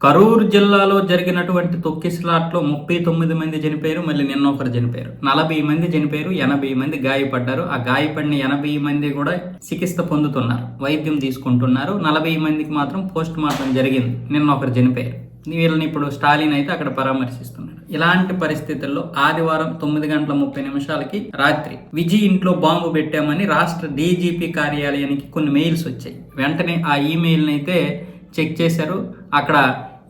కరూరు జిల్లాలో జరిగినటువంటి తొక్కిసలాట్లో ముప్పై తొమ్మిది మంది చనిపోయారు మళ్ళీ నిన్న ఒకరు చనిపోయారు. నలభై మంది చనిపోయారు ఎనభై మంది గాయపడ్డారు. ఆ గాయపడిన ఎనభై మంది కూడా చికిత్స పొందుతున్నారు వైద్యం తీసుకుంటున్నారు. నలభై మందికి మాత్రం పోస్ట్ మార్టం జరిగింది నిన్న ఒకరు చనిపోయారు. వీళ్ళని ఇప్పుడు స్టాలిన్ అయితే అక్కడ పరామర్శిస్తున్నాడు. ఇలాంటి పరిస్థితుల్లో ఆదివారం తొమ్మిది గంటల ముప్పై నిమిషాలకి రాత్రి విజయ్ ఇంట్లో బాంబు పెట్టామని రాష్ట్ర డీజీపీ కార్యాలయానికి కొన్ని మెయిల్స్ వచ్చాయి. వెంటనే ఆ ఈమెయిల్ని అయితే చెక్ చేశారు. అక్కడ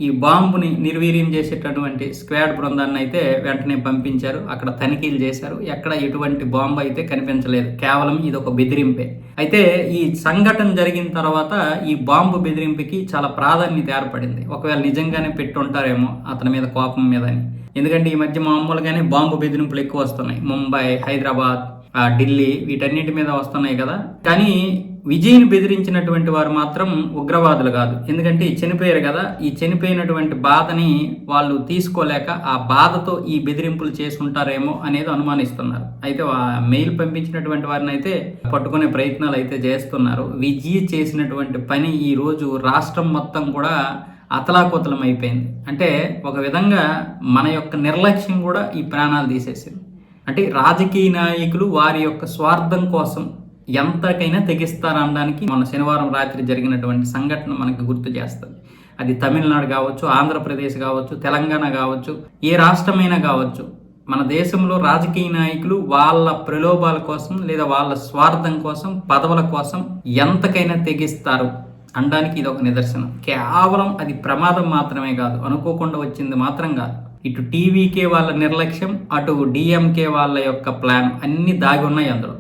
ఈ బాంబుని నిర్వీర్యం చేసేటటువంటి స్క్వాడ్ బృందాన్ని అయితే వెంటనే పంపించారు. అక్కడ తనిఖీలు చేశారు. ఎక్కడ ఎటువంటి బాంబు అయితే కనిపించలేదు. కేవలం ఇది ఒక బెదిరింపే. అయితే ఈ సంఘటన జరిగిన తర్వాత ఈ బాంబు బెదిరింపుకి చాలా ప్రాధాన్యత ఏర్పడింది. ఒకవేళ నిజంగానే పెట్టుంటారేమో అతని మీద కోపం మీద అని ఎందుకంటే ఈ మధ్య మామూలుగానే బాంబు బెదిరింపులు ఎక్కువ వస్తున్నాయి. ముంబై హైదరాబాద్ ఢిల్లీ వీటన్నిటి మీద వస్తున్నాయి కదా. కానీ విజయ్ని బెదిరించినటువంటి వారు మాత్రం ఉగ్రవాదులు కాదు. ఎందుకంటే చనిపోయారు కదా ఈ చనిపోయినటువంటి బాధని వాళ్ళు తీసుకోలేక ఆ బాధతో ఈ బెదిరింపులు చేసుకుంటారేమో అనేది అనుమానిస్తున్నారు. అయితే ఆ మెయిల్ పంపించినటువంటి వారిని అయితే పట్టుకునే ప్రయత్నాలు అయితే చేస్తున్నారు. విజయ్ చేసినటువంటి పని ఈ రోజు రాష్ట్రం మొత్తం కూడా అతలాకుతలం అయిపోయింది అంటే ఒక విధంగా మన యొక్క నిర్లక్ష్యం కూడా ఈ ప్రాణాలు తీసేసింది. అంటే రాజకీయ నాయకులు వారి యొక్క స్వార్థం కోసం ఎంతకైనా తెగిస్తారనడానికి మన శనివారం రాత్రి జరిగినటువంటి సంఘటన మనకు గుర్తు చేస్తుంది. అది తమిళనాడు కావచ్చు ఆంధ్రప్రదేశ్ కావచ్చు తెలంగాణ కావచ్చు ఏ రాష్ట్రమైనా కావచ్చు మన దేశంలో రాజకీయ నాయకులు వాళ్ళ ప్రలోభాల కోసం లేదా వాళ్ళ స్వార్థం కోసం పదవుల కోసం ఎంతకైనా తెగిస్తారు అనడానికి ఇది ఒక నిదర్శనం. కేవలం అది ప్రమాదం మాత్రమే కాదు అనుకోకుండా వచ్చింది మాత్రం కాదు. ఇటు టీవీకే వాళ్ళ నిర్లక్ష్యం అటు డిఎంకే వాళ్ళ యొక్క ప్లాన్ అన్నీ దాగి ఉన్నాయి అందులో.